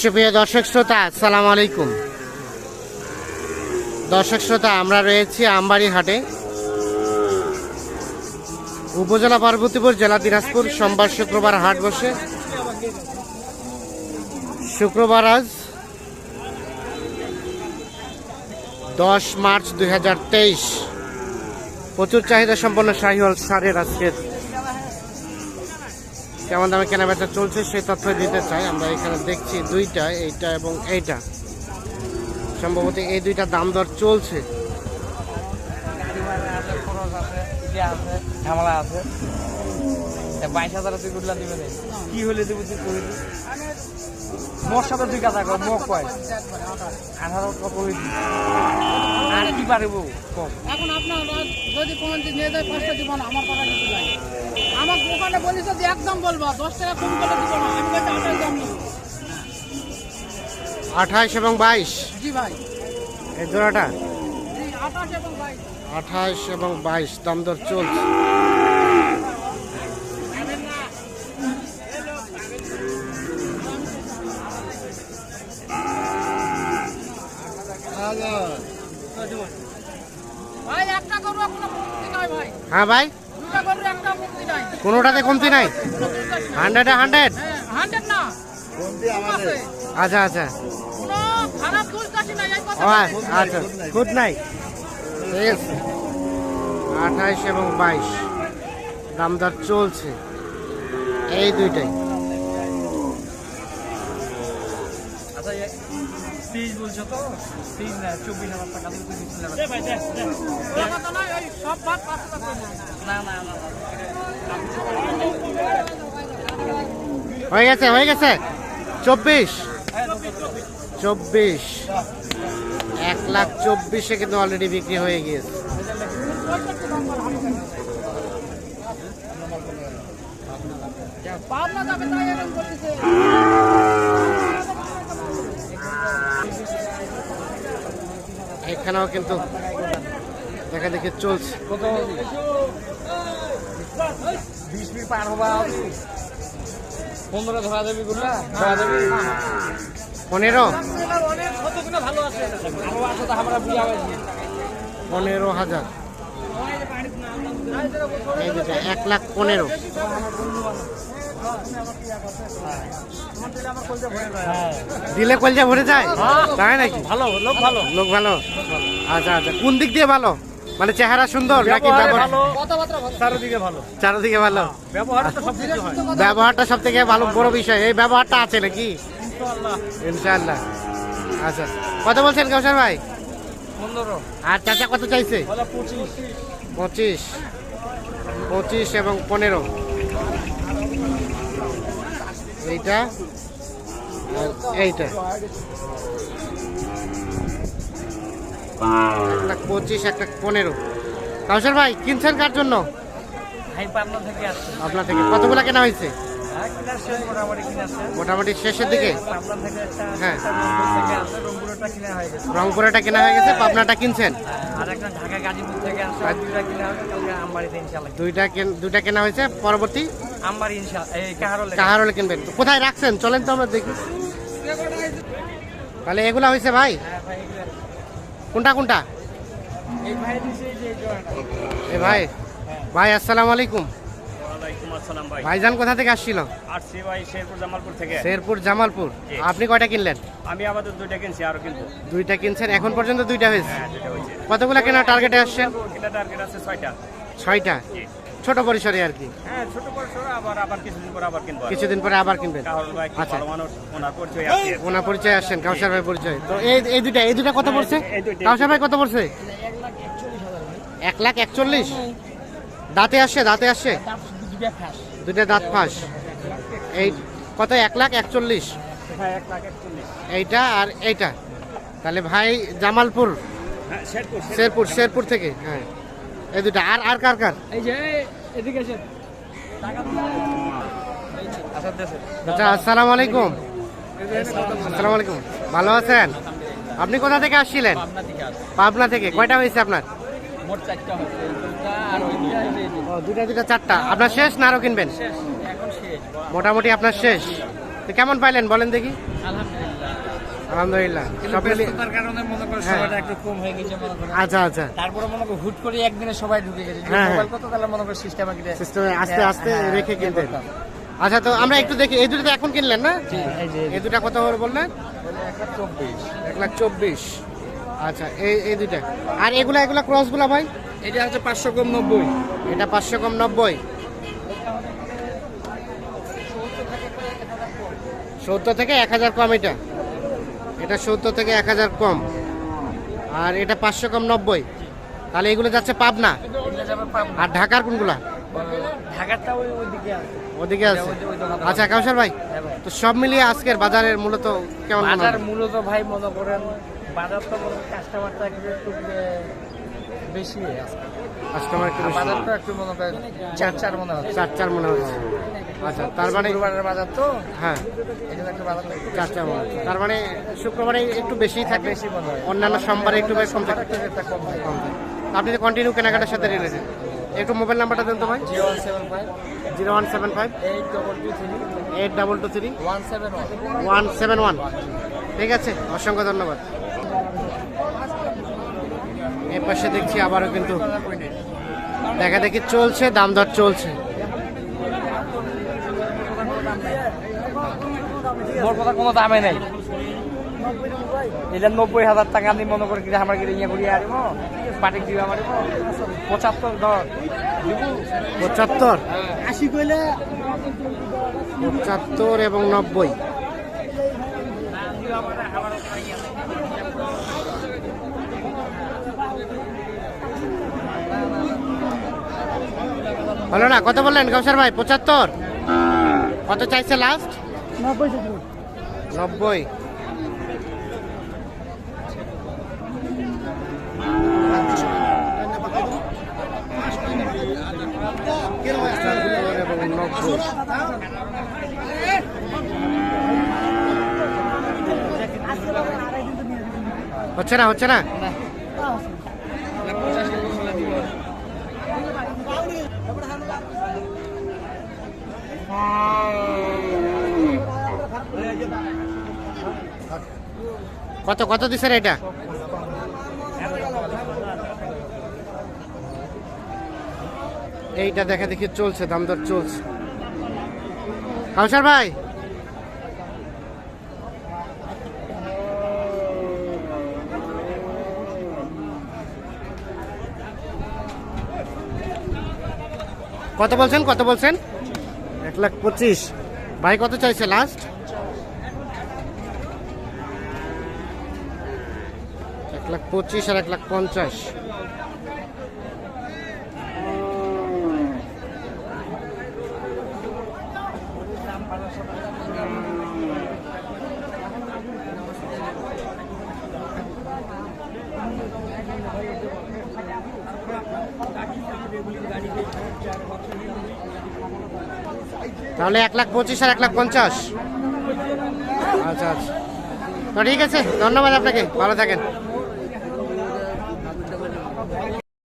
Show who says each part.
Speaker 1: সুপ্রিয় দর্শক শ্রোতা, আসসালামু আলাইকুম। দর্শক শ্রোতা, আমরা রয়েছি আমবাড়ি হাটে উপজেলা পার্বতীপুর জেলা দিনাজপুর, সোমবার শুক্রবার হাট বসে। শুক্রবার আজ দশ মার্চ দুই হাজার তেইশ। প্রচুর চাহিদা সম্পন্ন শাহিওয়াল সারের আজকের কেমন দামে কেনাবেচা চলছে সেই তথ্য দিতে চাই। আমরা এখানে দেখছি দুইটা, এইটা এবং এইটা। সম্ভবত এই দুইটা দাম দর চলছে।
Speaker 2: কি হলে দেবো তুই করে মোর সাথে কাজা কর মোক কয়। আঠারো কত আর কি পারিব কম?
Speaker 3: এখন আপনার যদি কোনো দিন নিয়ে যায় পাঁচটা দিব না আমার কথা কিছু নাই। আমার দোকানে বলিস যে একদম বলব দশ টাকা কম করে দিব না আমি বলছি আঠাশ দাম নেব।
Speaker 1: আঠাইশ এবং বাইশ
Speaker 3: জি ভাই।
Speaker 1: এই জোড়াটা?
Speaker 3: আঠাশ এবং ভাই
Speaker 1: আঠাইশ এবং বাইশ দাম দর চলছে। হ্যাঁ ভাই।
Speaker 3: দুটা করব একটা মুক্তি নাই।
Speaker 1: কোনোটাতে কমতি নাই? হান্ড্রেডে হান্ড্রেড?
Speaker 3: হ্যাঁ।
Speaker 1: আচ্ছা আচ্ছা। আচ্ছা গুড নাইট ঠিক আছে। আঠাইশ এবং বাইশ। দাম দর চলছে। এই দুইটাই।
Speaker 2: আচ্ছা বলছো তো না চব্বিশ হাজার টাকা দিয়ে তুই না না না
Speaker 1: হয়ে গেছে হয়ে গেছে। চব্বিশ। চব্বিশ। এক লাখ চব্বিশে কিন্তু অলরেডি বিক্রি হয়ে গিয়েছে।
Speaker 3: পাবনা যাবে তাই এরকম বলতেছে
Speaker 1: এখানেও কিন্তু দেখা দেখি চলছে।
Speaker 2: কত বিশ মিনিট পার হবা পনেরো ধরা দেবি গুলা। ধরা দেবি
Speaker 1: পনেরো? পনেরো হাজার। এক লাখ পনেরো। দিলে কলজা ভরে যায়? তাই নাকি?
Speaker 2: ভালো লোক ভালো।
Speaker 1: লোক ভালো? আচ্ছা আচ্ছা। কোন দিক দিয়ে ভালো? মানে চেহারা সুন্দর নাকি
Speaker 2: চারদিকে ভালো।
Speaker 1: চারদিকে
Speaker 2: হয়
Speaker 1: ব্যবহারটা সব থেকে ভালো বড় বিষয়। এই ব্যবহারটা আছে নাকি?
Speaker 2: ইনশাআল্লাহ।
Speaker 1: ইনশাআল্লাহ। আচ্ছা। কত বলছেন কৌশল ভাই? আর চাচা কত চাইছে?
Speaker 2: পঁচিশ।
Speaker 1: পঁচিশ এবং পনেরো। এইটা আর এইটা। এক লাখ পঁচিশ এক লাখ পনেরো। কাউসার ভাই কিনছেন কার জন্য?
Speaker 2: পাবনা থেকে আসছে।
Speaker 1: আপনার থেকে। কতগুলো কেনা হয়েছে?
Speaker 2: হ্যাঁ মোটামুটি
Speaker 1: শেষের দিকে? হ্যাঁ।
Speaker 2: একটা রংপুরটা কিনা হয়ে গেছে।
Speaker 1: রংপুরেটা কেনা হয়ে গেছে পাবনাটা কিনছেন?
Speaker 2: একটা কেন-
Speaker 1: দুইটা কেনা হয়েছে পরবর্তী?
Speaker 2: এই কাহারলে
Speaker 1: কাহারলে কিনবেন। কোথায় রাখছেন? চলেন তো আমরা দেখি। তাহলে এগুলা হয়েছে ভাই?
Speaker 2: হ্যাঁ ভাই এগুলো।
Speaker 1: কোনটা কোনটা। এ ভাই। ভাই আসসালামু আলাইকুম।
Speaker 4: ওয়ালাইকুম আসসালাম ভাই।
Speaker 1: ভাইজান কোথা থেকে আসছিল?
Speaker 4: আসছি ভাই শেরপুর জামালপুর থেকে।
Speaker 1: শেরপুর জামালপুর। আপনি কয়টা কিনলেন?
Speaker 4: আমি দুইটা কিনছি আরও কিন্তু
Speaker 1: দুইটা কিনছেন এখন পর্যন্ত দুইটা হয়েছে?
Speaker 4: হ্যাঁ
Speaker 1: কতগুলা কেনা টার্গেটে
Speaker 4: আছে ছয়টা।
Speaker 1: ছোট পরিসরে আর কি?
Speaker 4: হ্যাঁ ছোট করে আবার আবার কিছুদিন পরে আবার কিনবো
Speaker 1: কিছুদিন পরে আবার কিনবেন? আচ্ছা।
Speaker 4: মানুষ? ওনার পরিচয় আছে।
Speaker 1: ওনার পরিচয় আসছেন কাউসার ভাই পরিচয়। তো এই এই দুইটা এই দুইটা কত পড়ছে? কাউসার ভাই কত পড়ছে? এক লাখ একচল্লিশ। দাঁতে আসছে দাঁতে আসছে
Speaker 2: দুইটা
Speaker 1: দাঁত ফাঁস। এই কত? এক লাখ একচল্লিশ।
Speaker 4: হ্যাঁ এক লাখ একচল্লিশ।
Speaker 1: এইটা আর এইটা। তাহলে ভাই জামালপুর।
Speaker 4: হ্যাঁ শেরপুর
Speaker 1: শেরপুর থেকে হ্যাঁ। এই দুটা আর আর কার কার?
Speaker 2: এই যে এদিকে আচ্ছা
Speaker 1: আসসালামু আলাইকুম। আসসালামু আলাইকুম। ভালো আছেন? আপনি কোথা থেকে আসছিলেন?
Speaker 2: পাবনা থেকে
Speaker 1: কয়টা হয়েছে আপনার? দুটা দুটা চারটা। আপনার শেষ না আরও কিনবেন? মোটামুটি আপনার শেষ। তো কেমন পাইলেন বলেন দেখি।
Speaker 2: আলহামদুলিল্লাহ।
Speaker 1: আলহামদুলিল্লাহ সব
Speaker 2: ব্যস্ততার কারণে মনে
Speaker 1: হ্যাঁ।
Speaker 2: সময়টা একটু কম হয়ে গেছে মনে করে।
Speaker 1: আচ্ছা আচ্ছা।
Speaker 2: তারপরে মনে হুট করে একদিনে সবাই ঢুকে গেছে।
Speaker 1: হ্যাঁ, হ্যাঁ।
Speaker 2: মোবাইল কত তাহলে মনে সিস্টেমে
Speaker 1: সিস্টেমে আস্তে আস্তে রেখে আচ্ছা তো আমরা একটু দেখি। এই দুটো এখন কিনলেন না?
Speaker 2: এই
Speaker 1: দুটা কত করে বললেন?
Speaker 2: একটা চব্বিশ।
Speaker 1: এক লাখ চব্বিশ। আচ্ছা এই এই দুইটা। আর এগুলা এগুলা ক্রসগুলা ভাই?
Speaker 2: এটা হচ্ছে পাঁচশো কম নব্বই।
Speaker 1: এটা পাঁচশো কম নব্বই। সত্তর থেকে এক হাজার কম এটা। এটা সত্তর থেকে এক হাজার কম। আর এটা পাঁচশো কম নব্বই। তাহলে এগুলো যাচ্ছে পাবনা?
Speaker 2: না
Speaker 1: আর ঢাকার কোনগুলা? ওদিকে আছে। আচ্ছা কাউসার ভাই
Speaker 2: হ্যাঁ
Speaker 1: তো সব মিলিয়ে আজকের বাজারের মূলত কেমন মনে
Speaker 2: বাজার মূলত ভাই মনে করেন বাজার তো কাস্টমার এ, বেশি
Speaker 1: কাস্টমার একটু বেশি।
Speaker 2: বাজারটা একটু মনে করেন চার চার মনে হচ্ছে
Speaker 1: চার চার মনে হচ্ছে আচ্ছা তার মানে
Speaker 2: শুক্রবারের বাজার তো।
Speaker 1: হ্যাঁ।
Speaker 2: এই একটু একটু
Speaker 1: চার চার মনে তার মানে শুক্রবারে একটু বেশি থাকে।
Speaker 2: বেশি মনে হয়।
Speaker 1: অন্যান্য সোমবারে একটু বেশ থাকে।
Speaker 2: হয়।
Speaker 1: কম থাকে। আপনি তো কন্টিনিউ কেনাকাটার সাথে রিলেটেড একটু মোবাইল নাম্বারটা দেন তো ভাই।
Speaker 2: Zero one seven five.
Speaker 1: Zero one seven five.
Speaker 2: Eight double two three.
Speaker 1: Eight double two three.
Speaker 2: One seven one.
Speaker 1: One seven one. ঠিক আছে। অসংখ্য ধন্যবাদ। এর পাশে দেখছি আবারও কিন্তু দেখা দেখি চলছে দাম দর চলছে।
Speaker 2: কোনো দামে নেই। এটা নব্বই হাজার টাকা আমি মনে করি কিনা আমার কিনে ইয়ে করিয়া আনিব পাটিক দিবা মারিব। পঁচাত্তর দর
Speaker 1: পঁচাত্তর?
Speaker 3: আশি কইলে
Speaker 1: পঁচাত্তর এবং নব্বই। হলো না কত বললেন কাউসার ভাই? পঁচাত্তর? কত চাইছে লাস্ট নব্বই হচ্ছে না হচ্ছে না? কত কত দিছেন এটা? এইটা দেখা দেখি চলছে দাম দর চলছে। কাউসার ভাই? কত বলছেন কত বলছেন? এক লাখ পঁচিশ। ভাই কত চাইছে লাস্ট এক লাখ পঁচিশ আর এক লাখ পঞ্চাশ। তাহলে এক লাখ পঁচিশ আর এক লাখ পঞ্চাশ। আচ্ছা আচ্ছা। তো ঠিক আছে, ধন্যবাদ আপনাকে। ভালো থাকেন।